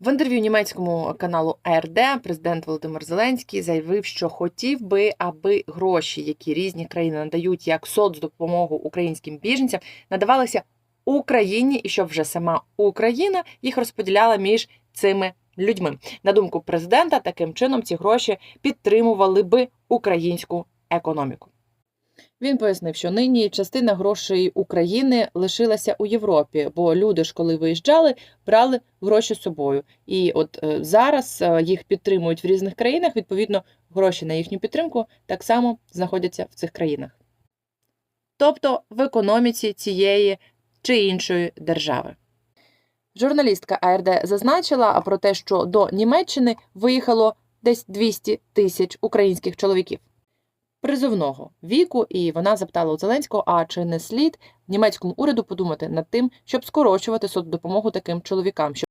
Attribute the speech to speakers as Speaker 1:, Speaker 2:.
Speaker 1: В інтерв'ю німецькому каналу АРД президент Володимир Зеленський заявив, що хотів би, аби гроші, які різні країни надають як соцдопомогу українським біженцям, надавалися Україні, і щоб вже сама Україна їх розподіляла між цими людьми. На думку президента, таким чином ці гроші підтримували би українську економіку. Він пояснив, що нині частина грошей України лишилася у Європі, бо люди ж, коли виїжджали, брали гроші з собою. І от е, зараз е, їх підтримують в різних країнах. Відповідно, гроші на їхню підтримку так само знаходяться в цих країнах. Тобто в економіці цієї чи іншої держави. Журналістка АРД зазначила про те, що до Німеччини виїхало десь 200 тисяч українських чоловіків призовного віку, і вона запитала у Зеленського, а чи не слід німецькому уряду подумати над тим, щоб скорочувати соцдопомогу таким чоловікам,